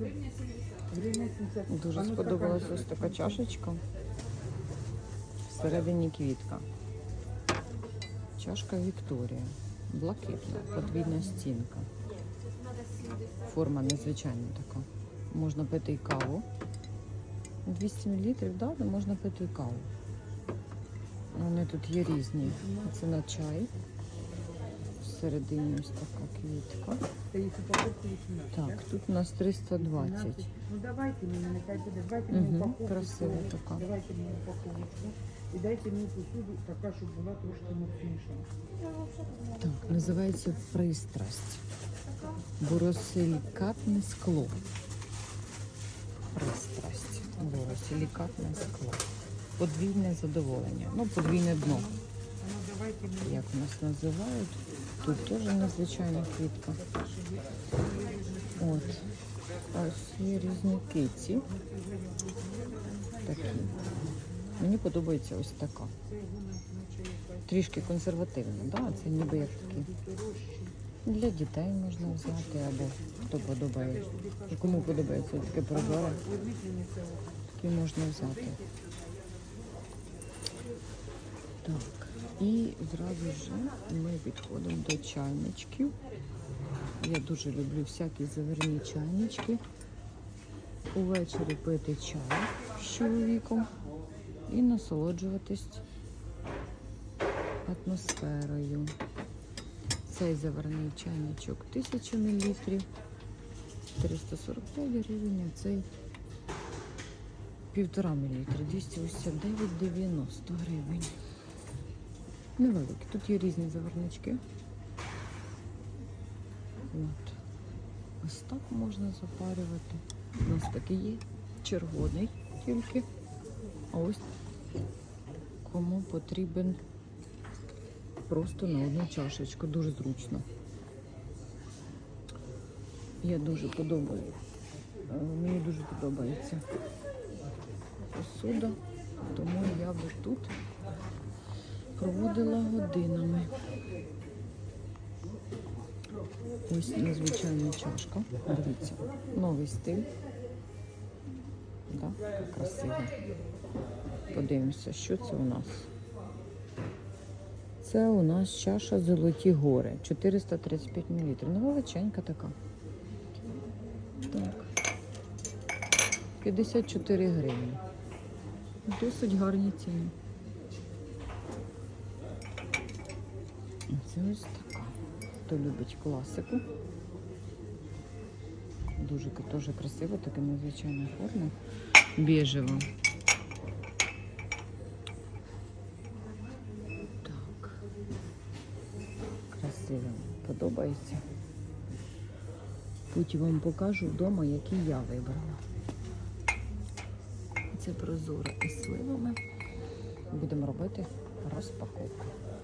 Гривня 70. Дуже А сподобалась ось така чашечка. Всередині квітка. Чашка Вікторія. Блакитна, подвійна стінка. Форма незвичайна така. Можна пити і каву. 200 мл, да, можна пити і каву. Вони тут є різні. Це на чай. Всередині ось така квітка. Це їх упаковка 18. Так, тут у нас 320. Ну давайте мені, нехай буде. Давайте мені упаковку. красива така. Давайте мені упаковочку. І дайте мені посуду, така, щоб була трошки мощніша. Так, називається пристрасть. Боросилікатне скло. Пристрасть. Боросилікатне скло. Подвійне задоволення. Ну, подвійне дно, ну як у нас називають. Тут теж незвичайна квітка. От. Ось є різні киці. Такі. Мені подобається ось така. Трішки консервативна, да? це ніби як такі. Для дітей можна взяти або хто подобається. Кому подобається таке прозоре, такі можна взяти. Так, і зразу ж ми підходимо до чайничків. Я дуже люблю всякі заварні чайнички. Увечері пити чай з чоловіком і насолоджуватись атмосферою. Цей заварний чайничок 1000 мл, 345 гривень, а цей 1,5 мл, 289,90 гривень. Невеликі. Тут є різні заварнички. От. Ось так можна запарювати. У нас такий є червоний тільки. А ось кому потрібен просто на одну чашечку. Дуже зручно. Я дуже подобаю. е, Мені дуже подобається посуда, тому я би тут проводила годинами. Ось незвичайна чашка. Дивіться, новий стиль. Да, така красива. Подивимося, що це у нас. Це у нас чаша Золоті гори. 435 мл. Ну, величенька така. Так. 54 гривні. Досить гарні ціни. Це ось така. Хто любить класику. Дуже теж красиво, така незвичайна форма. Біжева. Так. Красиво. Подобається. Потім вам покажу вдома, які я вибрала. Це прозоре із сливами. Будемо робити розпаковку.